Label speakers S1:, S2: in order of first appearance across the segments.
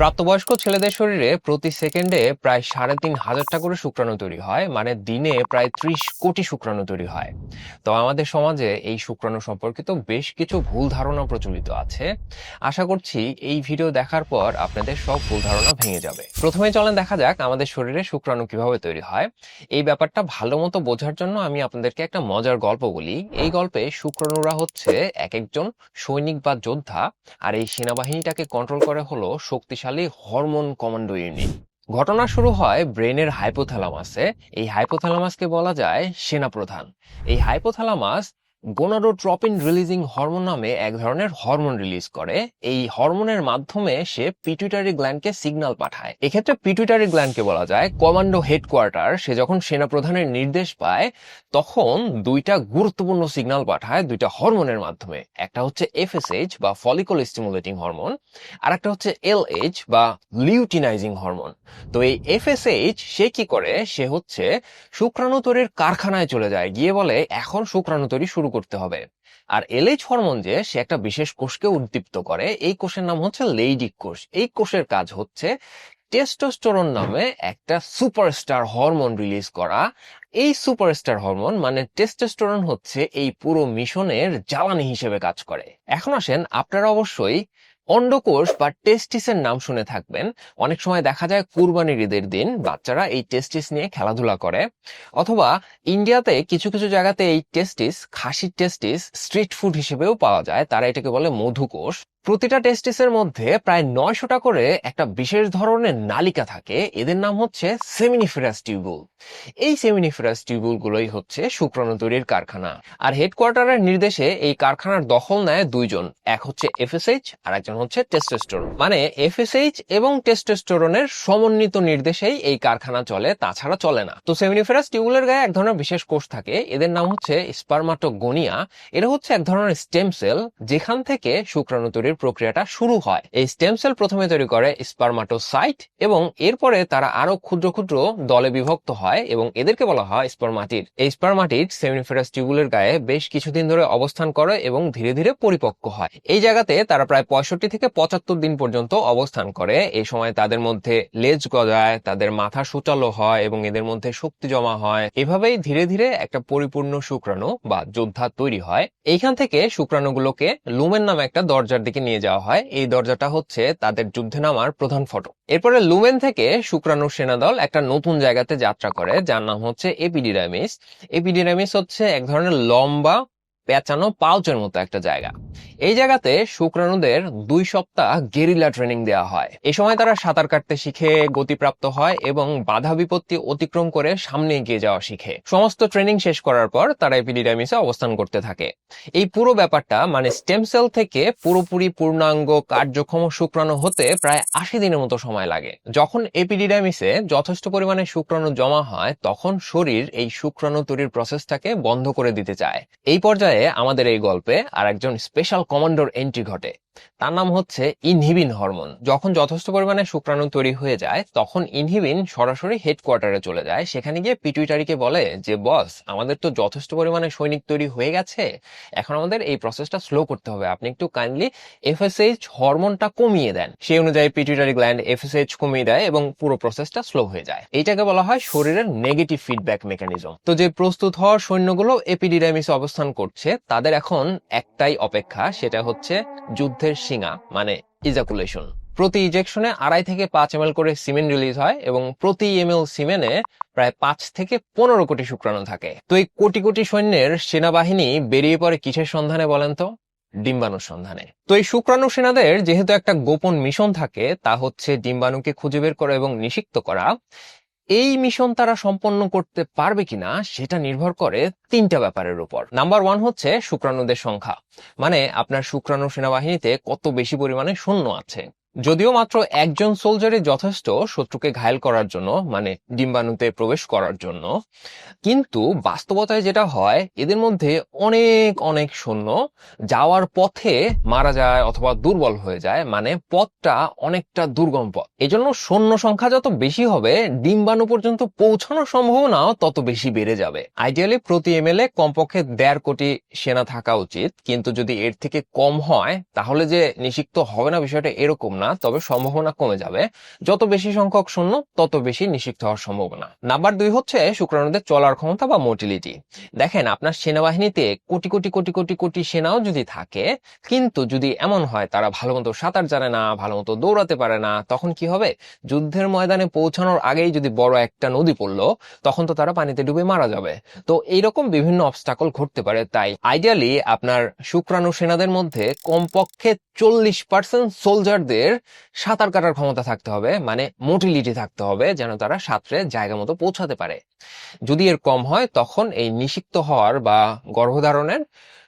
S1: প্রাপ্তবয়স্ক ছেলেদের শরীরে প্রতি সেকেন্ডে প্রায় সাড়ে তিন হাজারটা করে শুক্রাণু তৈরি হয় মানে দিনে প্রায় ত্রিশ কোটি শুক্রাণু তৈরি হয়। তো আমাদের সমাজে এই শুক্রাণু সম্পর্কিত বেশ কিছু ভুল ধারণা প্রচলিত আছে। আশা করছি এই ভিডিও দেখার পর আপনাদের সব ভুল ধারণা ভেঙে যাবে। প্রথমে চলেন দেখা যাক আমাদের শরীরে শুক্রাণু কীভাবে তৈরি হয়। এই ব্যাপারটা ভালো মতো বোঝার জন্য আমি আপনাদেরকে একটা মজার গল্প বলি। এই গল্পে শুক্রাণুরা হচ্ছে এক একজন সৈনিক বা যোদ্ধা, আর এই সেনাবাহিনীটাকে কন্ট্রোল করে হলো শক্তিশালী হরমোন কমান্ডো ইউনিট। ঘটনা শুরু হয় ব্রেনের হাইপোথ্যালামাসে। এই হাইপোথ্যালামাসকে বলা যায় সেনা প্রধান এই হাইপোথ্যালামাস গোনাডোট্রপিন রিলিজিং হরমোন নামে এক ধরনের হরমোন রিলিজ করে। এই হরমোনের মাধ্যমে সে পিটুইটারি গ্ল্যান্ডকে সিগনাল পাঠায়। এক্ষেত্রে পিটুইটারি গ্ল্যান্ডকে বলা যায়। কমান্ডো হেডকোয়ার্টার সে যখন সেনাপ্রধানের নির্দেশ পায়, তখন দুইটা গুরুত্বপূর্ণ সিগন্যাল পাঠায় দুইটা হরমোনের মাধ্যমে। একটা হচ্ছে এফএসএইচ বা ফলিকল স্টিমুলেটিং হরমোন আর একটা হচ্ছে এলএইচ বা লিউটিনাইজিং হরমোন তো এই এফএসএইচ সে কি করে? সে হচ্ছে শুক্রাণু তৈরির কারখানায় চলে যায়। গিয়ে বলে, এখন শুক্রাণু তৈরি শুরু করতে হবে। আর এলএইচ হরমোন যে, সে একটা বিশেষ কোষকে উদ্দীপ্ত করে। এই কোষের নাম হচ্ছে লেইডিক কোষ। এই কোষের কাজ হচ্ছে টেস্টোস্টেরন নামে একটা সুপারস্টার হরমোন রিলিজ করা। এই সুপারস্টার হরমোন মানে টেস্টোস্টেরন হচ্ছে এই পুরো মিশনের জ্বালানি হিসেবে কাজ করে। এখন আসেন, আপনারা অবশ্যই অন্ডকোষ বা টেস্টিসের নাম শুনে থাকবেন। অনেক সময় দেখা যায় কুরবানির ঈদের দিন বাচ্চারা এই টেস্টিস নিয়ে খেলাধুলা করে। অথবা ইন্ডিয়াতে কিছু কিছু জায়গাতে এই টেস্টিস, খাসির টেস্টিস, স্ট্রিট ফুড হিসেবেও পাওয়া যায়। তারা এটাকে বলে মধুকোষ। প্রতিটা টেস্টিসের মধ্যে প্রায় নয়শোটা করে একটা বিশেষ ধরনের নালিকা থাকে। এদের নাম হচ্ছে সেমিনিফেরাস টিউবুল এই সেমিনিফেরাস টিউবুল গুলোই হচ্ছে শুক্রাণু তৈরির কারখানা। আর হেডকোয়ার্টারের নির্দেশে এই কারখানার দখল নেয় দুইজন। এক হচ্ছে এফএসএইচ আর একজন হচ্ছে টেস্টোস্টেরন মানে এফএসএইচ এবং টেস্টোস্টেরনের সমন্বিত নির্দেশেই এই কারখানা চলে, তাছাড়া চলে না। তো সেমিনিফেরাস টিউবুলের গায়ে এক ধরনের বিশেষ কোষ থাকে। এদের নাম হচ্ছে স্পার্মাটোগোনিয়া এটা হচ্ছে এক ধরনের স্টেম সেল যেখান থেকে শুক্রাণু তৈরির প্রক্রিয়াটা শুরু হয়। এই স্টেম সেল প্রথমে তৈরি করে স্পার্মাটোসাইট এবং এরপরে তারা আরও ক্ষুদ্র ক্ষুদ্র দলে বিভক্ত হয় এবং এদেরকে বলা হয় স্পার্মাটিড এই স্পার্মাটিড সেমিনিফেরাস টিউবুলের গায়ে বেশ কিছুদিন ধরে অবস্থান করে এবং ধীরে ধীরে পরিপক্ক হয়। এই জায়গাতে তারা প্রায় পঁয়ষট্টি থেকে পঁচাত্তর দিন পর্যন্ত অবস্থান করে। এই সময় তাদের মধ্যে লেজ গজায়, তাদের মাথা সুচালো হয় এবং এদের মধ্যে শক্তি জমা হয়। এভাবেই ধীরে ধীরে একটা পরিপূর্ণ শুক্রাণু বা যোদ্ধা তৈরি হয়। এইখান থেকে শুক্রাণুগুলোকে লুমেন নামে একটা দরজার দিকে নিয়ে যাওয়া হয়। এই দরজাটা হচ্ছে তাদের যুদ্ধে নামার প্রধান ফটক। এরপরে লুমেন থেকে শুক্রাণু সেনাদল একটা নতুন জায়গাতে যাত্রা করে, যার নাম হচ্ছে এপিডিরামিস। এপিডিরামিস হচ্ছে এক ধরনের লম্বা পেঁচানো পাউচের মতো একটা জায়গা। এই জায়গাতে শুক্রাণুদের দুই সপ্তাহ গেরিলা ট্রেনিং দেওয়া হয়। এই সময় তারা সাঁতার কাটতে শিখে, গতিপ্রাপ্ত হয় এবং বাধা বিপত্তি অতিক্রম করে সামনে এগিয়ে যাওয়া শিখে। সমস্ত ট্রেনিং শেষ করার পর তারা এপিডিডামিসে অবস্থান করতে থাকে। এই পুরো ব্যাপারটা মানে স্টেম সেল থেকে পুরোপুরি পূর্ণাঙ্গ কার্যক্ষম শুক্রাণু হতে প্রায় আশি দিনের মতো সময় লাগে। যখন এপিডিডামিসে যথেষ্ট পরিমাণে শুক্রাণু জমা হয়, তখন শরীর এই শুক্রাণু তৈরির প্রসেসটাকে বন্ধ করে দিতে চায়। এই পর্যায়ে আমাদের এই গল্পে আর একজন স্পেশাল কমান্ডোর এন্ট্রি ঘটে। তার নাম হচ্ছে ইনহিবিন হরমোন। যখন যথেষ্ট পরিমাণে শুক্রাণু তৈরি হয়ে যায়, তখন ইনহিবিন সরাসরি হেডকোয়ার্টারে চলে যায়। সেখানে গিয়ে পিটুইটারিকে বলে যে, বস, আমাদের তো যথেষ্ট পরিমাণে সৈনিক তৈরি হয়ে গেছে। এখন আমাদের এই প্রসেসটা স্লো করতে হবে। আপনি একটু কাইন্ডলি এফএসএইচ হরমোনটা কমিয়ে দেন। সেই অনুযায়ী পিটুইটারি গ্ল্যান্ড এফএসএইচ কমিয়ে দেয় এবং পুরো প্রসেসটা স্লো হয়ে যায়। এইটাকে বলা হয় শরীরের নেগেটিভ ফিডব্যাক মেকানিজম তো যে প্রস্তুত হওয়ার সৈন্যগুলো এপিডিডামিসে অবস্থান করছে, তাদের এখন একটাই অপেক্ষা, সেটা হচ্ছে যুদ্ধের শিঙা মানে ইজাকুলেশন প্রতি ইজেকশনে আড়াই থেকে পাঁচ এম করে সিমেন্ট রিলিজ হয় এবং প্রতি এম এল সিমেন্টে প্রায় পাঁচ থেকে পনেরো কোটি শুক্রাণু থাকে। তো এই কোটি কোটি সৈন্যের সেনাবাহিনী বেরিয়ে পড়ে কিসের সন্ধানে বলেন তো? ডিম্বাণুর সন্ধানে। তো এই শুক্রাণু সেনাদের যেহেতু একটা গোপন মিশন থাকে, তা হচ্ছে ডিম্বাণুকে খুঁজে বের করা এবং নিষিক্ত করা এই মিশন তারা সম্পন্ন করতে পারবে কিনা সেটা নির্ভর করে তিনটা ব্যাপারের উপর। নাম্বার ওয়ান হচ্ছে শুক্রাণুদের সংখ্যা। মানে আপনার শুক্রাণু সেনাবাহিনীতে কত বেশি পরিমাণে শূন্য আছে? যদিও মাত্র একজন সোলজারই যথেষ্ট শত্রুকে ঘায়েল করার জন্য মানে ডিম্বাণুতে প্রবেশ করার জন্য। কিন্তু বাস্তবতায় যেটা হয়, এদের মধ্যে অনেক অনেক সৈন্য যাওয়ার পথে মারা যায় অথবা দুর্বল হয়ে যায় মানে পথটা অনেকটা দুর্গম পথ। এজন্য সৈন্য সংখ্যা যত বেশি হবে, ডিম্বাণু পর্যন্ত পৌঁছানোর সম্ভাবনাও তত বেশি বেড়ে যাবে। আইডিয়ালি প্রতি এমএলএ কমপক্ষে দেড় কোটি সেনা থাকা উচিত, কিন্তু যদি এর থেকে কম হয়, তাহলে যে নিষিক্ত হবে না বিষয়টা এরকম না, তবে সম্ভাবনা কমে যাবে। যত বেশি সংখ্যক শূন্য, তত বেশি নিষিক্ত হওয়ার সম্ভাবনা। নাম্বার দুই হচ্ছে শুক্রাণুদের চলার ক্ষমতা বা মোটিলিটি দেখেন, আপনার সেনাবাহিনীতে কোটি কোটি কোটি কোটি কোটি সেনাও যদি থাকে, কিন্তু যদি এমন হয় তারা ভালো মতো সাঁতার জানে না ভালো মতো দৌড়াতে পারে না, তখন কি হবে? যুদ্ধের ময়দানে পৌঁছানোর আগেই যদি বড় একটা নদী পড়ল, তখন তো তারা পানিতে ডুবে মারা যাবে। তো এইরকম বিভিন্ন অবস্টাকল ঘটতে পারে, তাই আইডিয়ালি আপনার শুক্রাণু সেনাদের মধ্যে কমপক্ষে চল্লিশ পার্সেন্ট সোলজারদের সাঁতার কাটার ক্ষমতা থাকতে হবে মানে মোটিলিটি থাকতে হবে যেন তারা সাঁতরে জায়গা মতো পৌঁছাতে পারে। যদি এর কম হয়, তখন এই নিষিক্ত হওয়ার বা গর্ভধারণের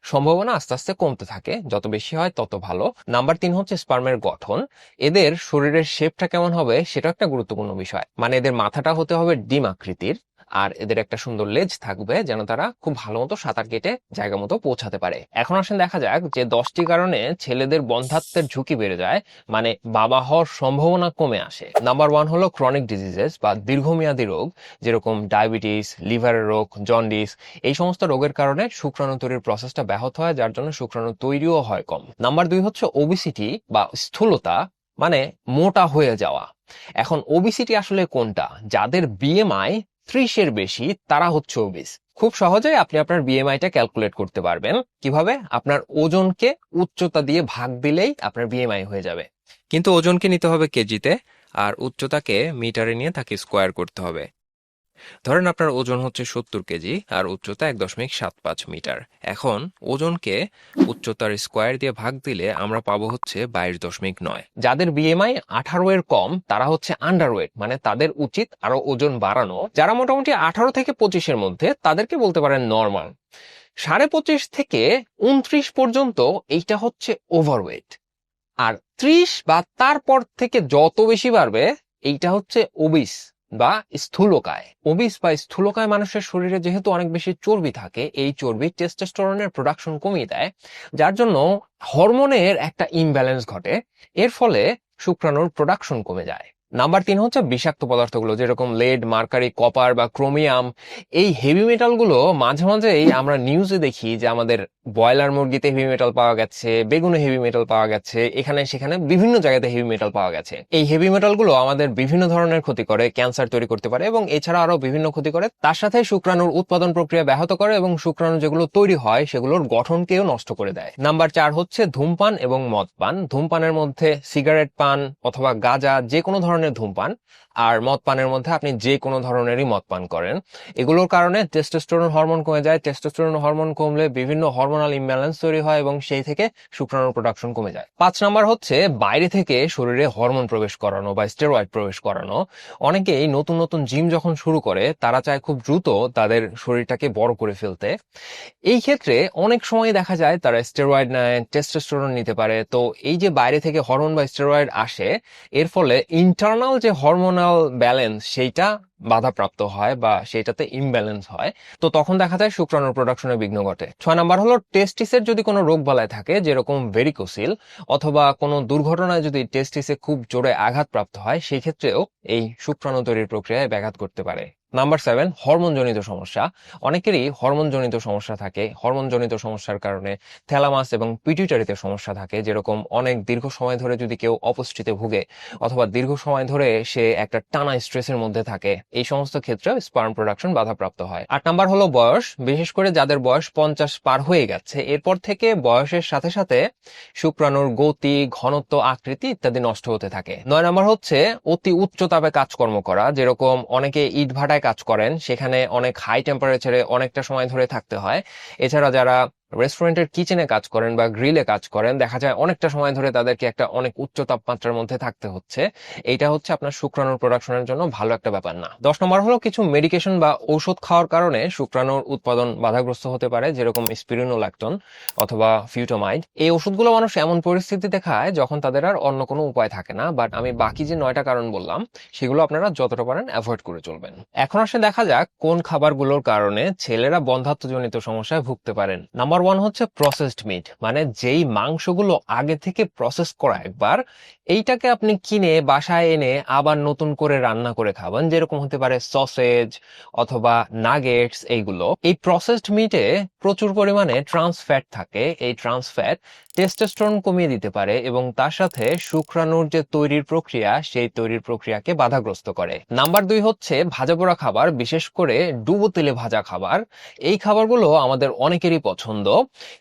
S1: সম্ভাবনা আস্তে আস্তে কমতে থাকে। যত বেশি হয়, তত ভালো। নাম্বার তিন হচ্ছে স্পার্মের গঠন। এদের শরীরের শেপটা কেমন হবে সেটা একটা গুরুত্বপূর্ণ বিষয়। মানে এদের মাথাটা হতে হবে ডিম আকৃতির। আর এদের একটা সুন্দর লেজ থাকবে যেন তারা খুব ভালো মতো সাঁতার কেটে জায়গা মতো পৌঁছাতে পারে। এখন আসেন দেখা যাক যে দশটি কারণে ছেলেদের বন্ধাত্বের ঝুঁকি বেড়ে যায় মানে বাবা হওয়ার সম্ভাবনা কমে আসে। নাম্বার ওয়ান হলো ক্রনিক ডিজিজেস বা দীর্ঘমেয়াদী রোগ, যেরকম ডায়াবেটিস, লিভারের রোগ, জন্ডিস, এই সমস্ত রোগের কারণে শুক্রাণু তৈরির প্রসেসটা ব্যাহত হয়, যার জন্য শুক্রাণু তৈরিও হয় কম। নাম্বার দুই হচ্ছে ওবিসিটি বা স্থূলতা মানে মোটা হয়ে যাওয়া। এখন ওবিসিটি আসলে কোনটা? যাদের বিএমআই ত্রিশের বেশি তারা হচ্ছে ওবিস খুব সহজেই আপনি আপনার বিএমআইটা ক্যালকুলেট করতে পারবেন। কীভাবে? আপনার ওজনকে উচ্চতা দিয়ে ভাগ দিলেই আপনার বিএমআই হয়ে যাবে। কিন্তু ওজনকে নিতে হবে কেজিতে, আর উচ্চতাকে মিটারে নিয়ে তাকে স্কোয়ার করতে হবে। ধরেন আপনার ওজন হচ্ছে সত্তর কেজি আর উচ্চতা এক দশমিক সাত পাঁচ মিটার। এখন ওজনকে উচ্চতার স্কোয়ার দিয়ে ভাগ দিলে আমরা পাবো হচ্ছে বাইশ দশমিক নয়। যাদের বিএমআই আঠারো এর কম, তারা হচ্ছে আন্ডারওয়েট মানে তাদের উচিত আরও ওজন বাড়ানো। যারা মোটামুটি আঠারো থেকে পঁচিশের মধ্যে, তাদেরকে বলতে পারেন নর্মাল সাড়ে পঁচিশ থেকে উনত্রিশ পর্যন্ত এইটা হচ্ছে ওভারওয়েট আর ত্রিশ বা তারপর থেকে যত বেশি বাড়বে, এইটা হচ্ছে ওবিস বা স্থূলকায়। ওবিস বা স্থূলকায় মানুষের শরীরে যেহেতু অনেক বেশি চর্বি থাকে, এই চর্বি টেস্টোস্টেরনের প্রোডাকশন কমিয়ে দেয়, যার জন্য হরমোনের একটা ইমব্যালেন্স ঘটে। এর ফলে শুক্রাণুর প্রোডাকশন কমে যায়। নাম্বার তিন হচ্ছে বিষাক্ত পদার্থগুলো, যেরকম লেড মার্কারি কপার বা ক্রোমিয়াম এই হেভি মেটালগুলো মাঝে মাঝেই আমরা নিউজে দেখি যে আমাদের ব্রয়লার মুরগিতে হেভি মেটাল পাওয়া গেছে, বেগুনে হেভি মেটাল পাওয়া গেছে, এখানে সেখানে বিভিন্ন জায়গাতে হেভি মেটাল পাওয়া গেছে। এই হেভি মেটালগুলো আমাদের বিভিন্ন ধরনের ক্ষতি করে ক্যান্সার তৈরি করতে পারে এবং এছাড়া আরও বিভিন্ন ক্ষতি করে। তার সাথে শুক্রাণুর উৎপাদন প্রক্রিয়া ব্যাহত করে এবং শুক্রাণু যেগুলো তৈরি হয় সেগুলোর গঠনকেও নষ্ট করে দেয়। নাম্বার চার হচ্ছে ধূমপান এবং মদ পান ধূমপানের মধ্যে সিগারেট পান অথবা গাঁজা যে কোনো ধরনের ধূমপান আর মদ পানের মধ্যে আপনি যে কোনো ধরনেরই মদ পান করেন। এগুলোর কারণে টেস্টোস্টেরন হরমোন কমে যায়। টেস্টোস্টেরন হরমোন কমলে বিভিন্ন হরমোনাল ইমব্যালেন্স তৈরি হয় এবং সেই থেকে শুক্রাণুর প্রোডাকশন কমে যায়। পাঁচ নাম্বার হচ্ছে বাইরে থেকে শরীরে হরমোন প্রবেশ করানো বা স্টেরয়েড প্রবেশ করানো। অনেকেই নতুন নতুন জিম যখন শুরু করে, তারা চায় খুব দ্রুত তাদের শরীরটাকে বড় করে ফেলতে। এই ক্ষেত্রে অনেক সময় দেখা যায় তারা স্টেরয়েড নেয় টেস্টোস্টেরন নিতে পারে। তো এই যে বাইরে থেকে হরমোন বা স্টেরয়েড আসে, এর ফলে ইন্টারনাল যে হরমোনাল ব্যালেন্স সেইটা বাধাপ্রাপ্ত হয় বা সেইটাতে ইমব্যালেন্স হয়। তো তখন দেখা যায় শুক্রাণুর প্রোডাকশনের বিঘ্ন ঘটে। ছয় নাম্বার হলো টেস্টিসের যদি কোনো রোগ বালায় থাকে, যেরকম ভেরিকোসিল অথবা কোনো দুর্ঘটনায় যদি টেস্টিসে খুব জোরে আঘাতপ্রাপ্ত হয় সেক্ষেত্রেও এই শুক্রাণু তৈরির প্রক্রিয়ায় ব্যাঘাত করতে পারে। নাম্বার সেভেন হরমোনজনিত সমস্যা। অনেকেরই হরমোনজনিত সমস্যা থাকে। হরমোনজনিত সমস্যার কারণে থ্যালামাস এবং পিটিউটারিতে সমস্যা থাকে, যেরকম অনেক দীর্ঘ সময় ধরে যদি কেউ অপুষ্টিতে ভুগে অথবা দীর্ঘ সময় ধরে সে একটা টানা স্ট্রেসের মধ্যে থাকে, এই সমস্ত ক্ষেত্রে স্পার্ম প্রোডাকশন বাধাপ্রাপ্ত হয়। আট নাম্বার হলো বয়স। বিশেষ করে যাদের বয়স পঞ্চাশ পার হয়ে গেছে, এরপর থেকে বয়সের সাথে সাথে শুক্রাণুর গতি, ঘনত্ব, আকৃতি ইত্যাদি নষ্ট হতে থাকে। নয় নাম্বার হচ্ছে অতি উচ্চ তাপে কাজকর্ম করা, যেরকম অনেকে ইট ভাটায় কাজ করেন সেখানে অনেক হাই টেম্পারেচারে অনেকটা সময় ধরে থাকতে হয়। এছাড়া যারা রেস্টুরেন্টের কিচেনে কাজ করেন বা গ্রিলে কাজ করেন, দেখা যায় অনেকটা সময় ধরে তাদেরকে একটা অনেক উচ্চ তাপমাত্রার মধ্যে থাকতে হচ্ছে। এটা হচ্ছে আপনার শুক্রাণুর প্রোডাকশনের জন্য ভালো একটা ব্যাপার না। দশ নম্বর হলো কিছু মেডিকেশন বা ঔষধ খাওয়ার কারণে শুক্রাণুর উৎপাদন বাধাগ্রস্ত হতে পারে, যেরকম স্পিরিনোল্যাকটন অথবা ফিউটোমাইড এই ওষুধগুলো মানুষ এমন পরিস্থিতিতে খায় যখন তাদের আর অন্য কোনো উপায় থাকে না। বাট আমি বাকি যে নয়টা কারণ বললাম, সেগুলো আপনারা যতটা পারেন অ্যাভয়েড করে চলবেন। এখন আসে দেখা যাক কোন খাবারগুলোর কারণে ছেলেরা বন্ধাত্মজনিত সমস্যায় ভুগতে পারেন। নাম্বার ওয়ান হচ্ছে প্রসেসড মিট মানে যেই মাংসগুলো আগে থেকে প্রসেস করা একবার, এইটাকে আপনি কিনে বাসায় এনে আবার নতুন করে রান্না করে খাবেন, যেরকম হতে পারে সসেজ অথবা নাগেটস এইগুলো। এই প্রসেসড মিটে প্রচুর পরিমাণে ট্রান্সফ্যাট থাকে। এই ট্রান্স ফ্যাট টেস্টোস্টেরন কমিয়ে দিতে পারে এবং তার সাথে শুক্রাণুর যে তৈরির প্রক্রিয়া, সেই তৈরির প্রক্রিয়াকে বাধাগ্রস্ত করে। নাম্বার দুই হচ্ছে ভাজা পোড়া খাবার, বিশেষ করে ডুবো তেলে ভাজা খাবার। এই খাবারগুলো আমাদের অনেকেরই পছন্দ,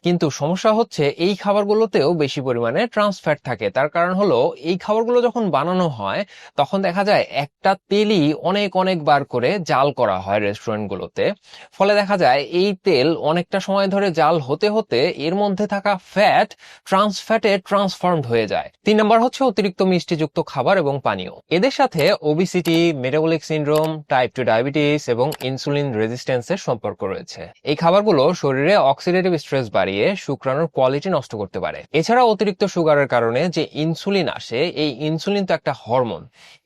S1: কিন্তু সমস্যা হচ্ছে এই খাবারগুলোতেও বেশি পরিমাণে ট্রান্সফ্যাট থাকে। তার কারণ হলো, এই খাবারগুলো যখন বানানো হয়, তখন দেখা যায় একটা তেলই অনেক অনেক বার করে জাল করা হয় রেস্টুরেন্টগুলোতে। ফলে দেখা যায় এই তেল অনেকটা সময় ধরে জাল হতে হতে এর মধ্যে থাকা ফ্যাট ট্রান্সফ্যাটে ট্রান্সফর্মড হয়ে যায়। তিন নম্বর হচ্ছে অতিরিক্ত মিষ্টিযুক্ত খাবার এবং পানীয়। এদের সাথে obesity metabolic syndrome type two diabetes এবং ইনসুলিন রেজিস্ট্যান্সের সম্পর্ক রয়েছে। এই খাবারগুলো শরীরে অক্সিডেটিভ স্ট্রেস বাড়িয়ে শুক্রাণুর কোয়ালিটি নষ্ট করতে পারে। এছাড়া অতিরিক্ত সুগারের কারণে যে ইনসুলিন আসে, এই ইনসুলিন তো একটা হরমোন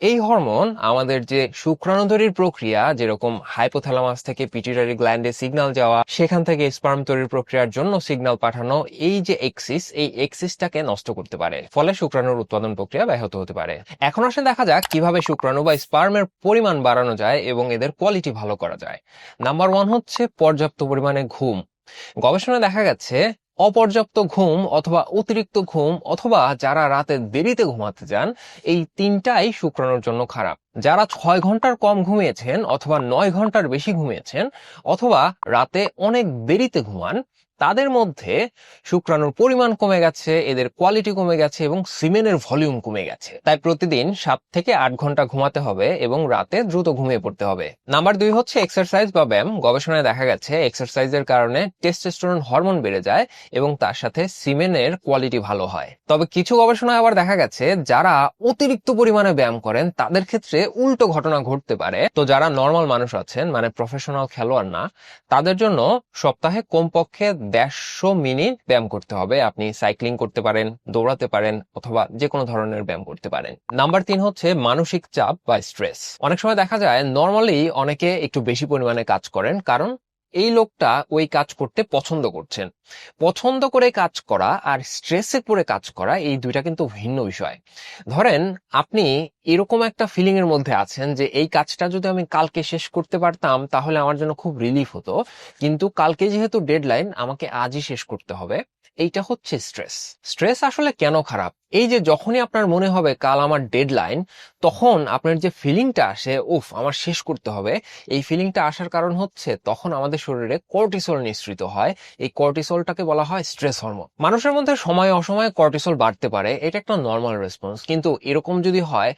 S1: এই হরমোন আমাদের যে শুক্রাণু তৈরির প্রক্রিয়া, যেরকম হাইপোথ্যালামাস থেকে পিটিউটারি গ্ল্যান্ডে সিগন্যাল যাওয়া, সেখান থেকে স্পার্ম তৈরির প্রক্রিয়ার জন্য সিগনাল পাঠানো, এই যে এক্সিস এই এক্সিসটাকে নষ্ট করতে পারে? ফলে শুক্রাণুর উৎপাদন প্রক্রিয়া ব্যাহত হতে পারে। এখন আসে দেখা যাক কীভাবে শুক্রাণু বা স্পার্মের পরিমাণ বাড়ানো যায় এবং এদের কোয়ালিটি ভালো করা যায়। নাম্বার ওয়ান হচ্ছে পর্যাপ্ত পরিমাণে ঘুম। গবেষণায় দেখা গেছে অপর্যাপ্ত ঘুম অথবা অতিরিক্ত ঘুম অথবা যারা রাতে দেরিতে ঘুমাতে যান, এই তিনটাই শুক্রাণুর জন্য খারাপ। যারা ছয় ঘণ্টার কম ঘুমিয়েছেন অথবা নয় ঘণ্টার বেশি ঘুমিয়েছেন অথবা রাতে অনেক দেরিতে ঘুমান তাদের মধ্যে শুক্রাণুর পরিমাণ কমে গেছে, এদের কোয়ালিটি কমে গেছে এবং সিমেনের ভলিউম কমে গেছে। তাই প্রতিদিন সাত থেকে আট ঘণ্টা ঘুমাতে হবে এবং রাতে দ্রুত ঘুমিয়ে পড়তে হবে। নাম্বার দুই হচ্ছে এক্সারসাইজ বা ব্যায়াম। গবেষণায় দেখা গেছে এক্সারসাইজের কারণে টেস্টোস্টেরন হরমোন বেড়ে যায় এবং তার সাথে সিমেনের কোয়ালিটি ভালো হয়। তবে কিছু গবেষণায় আবার দেখা গেছে, যারা অতিরিক্ত পরিমাণে ব্যায়াম করেন, তাদের ক্ষেত্রে উল্টো ঘটনা ঘটতে পারে। তো যারা নর্মাল মানুষ আছেন মানে প্রফেশনাল খেলোয়াড় না, তাদের জন্য সপ্তাহে কমপক্ষে দেড়শো মিনিট ব্যায়াম করতে হবে। আপনি সাইক্লিং করতে পারেন, দৌড়াতে পারেন অথবা যে কোনো ধরনের ব্যায়াম করতে পারেন। নাম্বার তিন হচ্ছে মানসিক চাপ বা স্ট্রেস। অনেক সময় দেখা যায় নর্মালি অনেকে একটু বেশি পরিমাণে কাজ করেন কারণ এই লোকটা ওই কাজ করতে পছন্দ করছেন। পছন্দ করে কাজ করা আর স্ট্রেসে পড়ে কাজ করা এই দুইটা কিন্তু ভিন্ন বিষয়। ধরেন, আপনি এরকম একটা ফিলিং এর মধ্যে আছেন যে এই কাজটা যদি আমি কালকে শেষ করতে পারতাম, তাহলে আমার জন্য খুব রিলিফ হতো। কিন্তু কালকে যেহেতু ডেডলাইন আমাকে আজই শেষ করতে হবে। এইটা হচ্ছে স্ট্রেস স্ট্রেস আসলে কেন খারাপ? এই যে যখনই আপনার মনে হবে কাল আমার ডেডলাইন তখন আপনার যে ফিলিংটা আসে, উফ, আমার শেষ করতে হবে। এই ফিলিংটা আসার কারণ হচ্ছে, তখন আমাদের শরীরে কর্টিসল নিঃসৃত হয়। এই কর্টিসলটাকে বলা হয় স্ট্রেস হরমোন মানুষের মধ্যে সময় অসময়ে কর্টিসল বাড়তে পারে, এটা একটা নর্মাল রেসপন্স কিন্তু এরকম যদি হয়,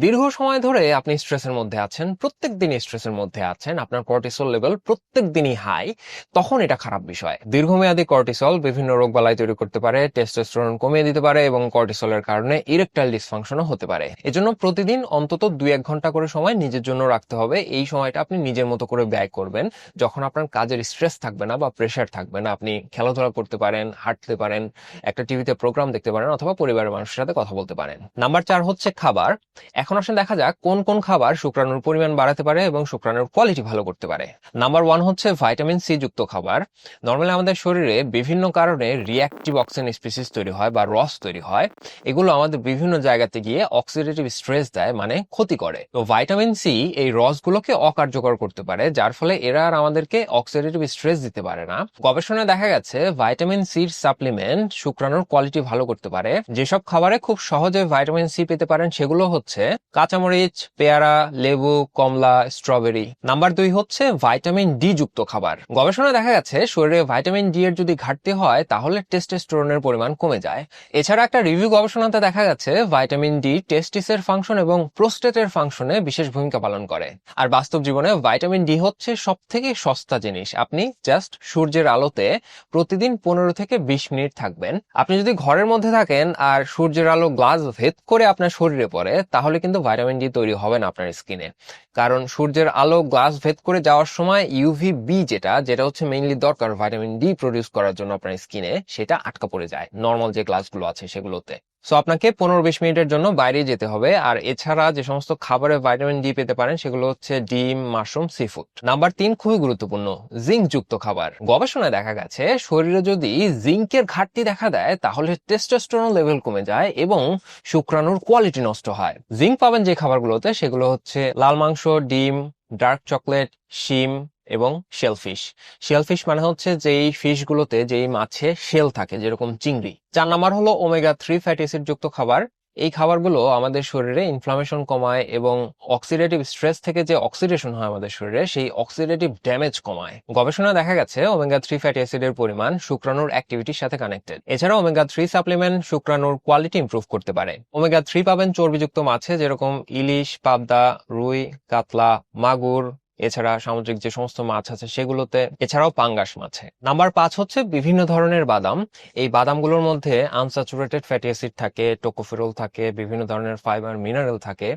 S1: দীর্ঘ সময় ধরে আপনি স্ট্রেসের মধ্যে আছেন, প্রত্যেক দিনই স্ট্রেসের মধ্যে আছেন, আপনার কর্টিসল লেভেল প্রত্যেক দিনই হাই তখন এটা খারাপ বিষয়। দীর্ঘমেয়াদী কর্টিসল বিভিন্ন রোগবালাই তৈরি করতে পারে টেস্টোস্টেরন কমিয়ে দিতে পারে এবং কর্টিসলের কারণে ইরেকটাইল ডিসফাংশনও হতে পারে। এজন্য প্রতিদিন অন্তত দুই এক ঘণ্টা করে সময় নিজের জন্য রাখতে হবে। এই সময়টা আপনি নিজের মতো করে ব্যয় করবেন। যখন আপনার কাজের স্ট্রেস থাকবে না বা প্রেশার থাকবে না, আপনি খেলাধুলা করতে পারেন, হাঁটতে পারেন, একটা টিভিতে প্রোগ্রাম দেখতে পারেন অথবা পরিবারের মানুষের সাথে কথা বলতে পারেন। নাম্বার চার হচ্ছে খাবার। এখন আসলে দেখা যাক কোন কোন খাবার শুক্রাণুর পরিমাণ বাড়াতে পারে এবং শুক্রাণুর কোয়ালিটি ভালো করতে পারে। নাম্বার ওয়ান হচ্ছে ভাইটামিন সি যুক্ত খাবার। নর্মালি আমাদের শরীরে বিভিন্ন কারণে রিয়াক্টিভ অক্সিজেন স্পিসিস তৈরি হয় বা রস তৈরি হয়। এগুলো আমাদের বিভিন্ন জায়গাতে গিয়ে অক্সিডেটিভ স্ট্রেস দেয় মানে ক্ষতি করে। তো ভাইটামিন সি এই রসগুলোকে অকার্যকর করতে পারে, যার ফলে এরা আর আমাদেরকে অক্সিডেটিভ স্ট্রেস দিতে পারে না। গবেষণায় দেখা গেছে ভাইটামিন সির সাপ্লিমেন্ট শুক্রাণুর কোয়ালিটি ভালো করতে পারে। যেসব খাবারে খুব সহজে ভাইটামিন সি পেতে পারেন সেগুলো হচ্ছে কাঁচামরিচ, পেয়ারা, লেবু, কমলা স্ট্রবেরি নাম্বার দুই হচ্ছে ভাইটামিন ডি যুক্ত খাবার। গবেষণায় দেখা গেছে, শরীরে ভাইটামিন ডি এর যদি ঘাটতি হয়, তাহলে টেস্টোস্টেরনের পরিমাণ কমে যায়। এছাড়া একটা রিভিউ গবেষণাতে দেখা গেছে ভাইটামিন ডি টেস্টিসের ফাংশন এবং প্রোস্টেটের ফাংশনে বিশেষ ভূমিকা পালন করে। আর বাস্তব জীবনে ভাইটামিন ডি হচ্ছে সব থেকে সস্তা জিনিস। আপনি জাস্ট সূর্যের আলোতে প্রতিদিন পনেরো থেকে বিশ মিনিট থাকবেন। আপনি যদি ঘরের মধ্যে থাকেন আর সূর্যের আলো গ্লাস ভেদ করে আপনার শরীরে পড়ে, তাহলে কিন্তু ভাইটামিন ডি তৈরি হবে না আপনার স্কিনে। কারণ সূর্যের আলো গ্লাস ভেদ করে যাওয়ার সময় ইউভি বি যেটা যেটা হচ্ছে মেইনলি দরকার ভাইটামিন ডি প্রডিউস করার জন্য আপনার স্কিনে, সেটা আটকা পড়ে যায়। নর্মাল যে গ্লাসগুলো আছে সেগুলোতে। সো আপনাকে পনেরো বিশ মিনিটের জন্য বাইরে যেতে হবে। আর এছাড়া যে সমস্ত খাবারে ভাইটামিন ডি পেতে পারেন, সেগুলো হচ্ছে ডিম, মাশরুম সি ফুড নাম্বার তিন, খুবই গুরুত্বপূর্ণ জিঙ্ক যুক্ত খাবার। গবেষণায় দেখা গেছে, শরীরে যদি জিঙ্কের ঘাটতি দেখা দেয়, তাহলে টেস্টোস্টেরন লেভেল কমে যায় এবং শুক্রাণুর কোয়ালিটি নষ্ট হয়। জিঙ্ক পাবেন যে খাবারগুলোতে, সেগুলো হচ্ছে লাল মাংস, ডিম ডার্ক চকলেট শিম এবং শেলফিশ। শেলফিশ মানে হচ্ছে যেই ফিশগুলোতে যেই মাছে শেল থাকে, যেরকম চিংড়ি। চার নাম্বার হলো ওমেগা থ্রি ফ্যাটি অ্যাসিড যুক্ত খাবার। এই খাবারগুলো আমাদের শরীরে ইনফ্লামেশন কমায় এবং অক্সিডেটিভ স্ট্রেস থেকে যে অক্সিডেশন হয় আমাদের শরীরে, সেই অক্সিডেটিভ ড্যামেজ কমায়। গবেষণায় দেখা গেছে ওমেগা থ্রি ফ্যাটি অ্যাসিডের পরিমাণ শুক্রাণুর অ্যাক্টিভিটির সাথে কানেক্টেড এছাড়া ওমেগা থ্রি সাপ্লিমেন্ট শুক্রাণুর কোয়ালিটি ইমপ্রুভ করতে পারে। ওমেগা থ্রি পাবেন চর্বিযুক্ত মাছে, যেরকম ইলিশ, পাবদা, রুই, কাতলা, মাগুর এছাড়া সামুদ্রিক যে সমস্ত মাছ আছে সেগুলোতে, এছাড়াও পাঙ্গাস মাছে নাম্বার পাঁচ হচ্ছে বিভিন্ন ধরনের বাদাম। এই বাদামগুলোর মধ্যে আনস্যাচুরেটেড ফ্যাটি অ্যাসিড থাকে টোকোফেরল থাকে, বিভিন্ন ধরনের ফাইবার মিনারেল থাকে।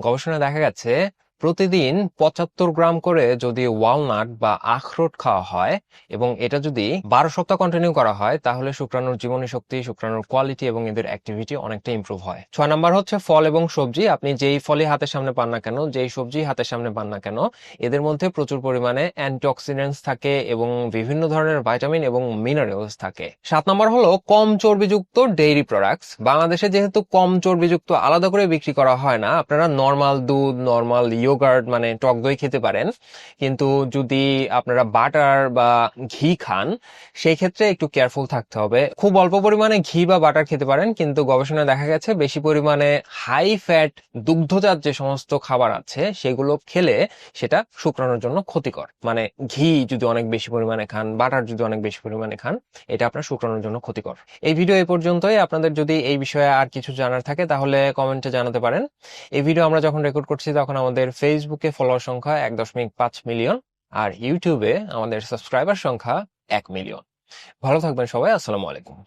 S1: গবেষণায় দেখা গেছে প্রতিদিন পঁচাত্তর গ্রাম করে যদি ওয়ালনাট বা আখরোট খাওয়া হয় এবং এটা যদি বারো সপ্তাহ কন্টিনিউ করা হয়, তাহলে শুক্রাণুর জীবনী শক্তি, শুক্রাণুর কোয়ালিটি এবং এদের অ্যাক্টিভিটি অনেকটা ইমপ্রুভ হয়। ছয় নাম্বার হচ্ছে ফল এবং সবজি। আপনি যেই ফলই হাতের সামনে পান না কেন, যেই সবজি হাতের সামনে পান না কেন, এদের মধ্যে প্রচুর পরিমাণে অ্যান্টিঅক্সিডেন্টস থাকে এবং বিভিন্ন ধরনের ভাইটামিন এবং মিনারেলস থাকে। সাত নম্বর হলো কম চর্বিযুক্ত ডেইরি প্রোডাক্টস বাংলাদেশে যেহেতু কম চর্বিযুক্ত আলাদা করে বিক্রি করা হয় না, আপনারা নর্মাল দুধ নর্মাল ইয়োগার্ট মানে টক দই খেতে পারেন। কিন্তু যদি আপনারা বাটার বা ঘি খান, সেই ক্ষেত্রে একটু কেয়ারফুল থাকতে হবে। খুব অল্প পরিমাণে ঘি বা বাটার খেতে পারেন, কিন্তু গবেষণায় দেখা গেছে বেশি পরিমাণে হাই ফ্যাট দুগ্ধজাত যে সমস্ত খাবার আছে, সেগুলো খেলে সেটা শুক্রাণুর জন্য ক্ষতিকর। মানে ঘি যদি অনেক বেশি পরিমাণে খান বাটার যদি অনেক বেশি পরিমাণে খান, এটা আপনার শুক্রাণুর জন্য ক্ষতিকর। এই ভিডিও এই পর্যন্তই। আপনাদের যদি এই বিষয়ে আর কিছু জানার থাকে, তাহলে কমেন্টে জানাতে পারেন। এই ভিডিও আমরা যখন রেকর্ড করছি, তখন আমাদের ফেসবুকে ফলোয়ার সংখ্যা এক দশমিক পাঁচ মিলিয়ন আর ইউটিউবে আমাদের সাবস্ক্রাইবার সংখ্যা এক মিলিয়ন ভালো থাকবেন সবাই, আসসালামু আলাইকুম।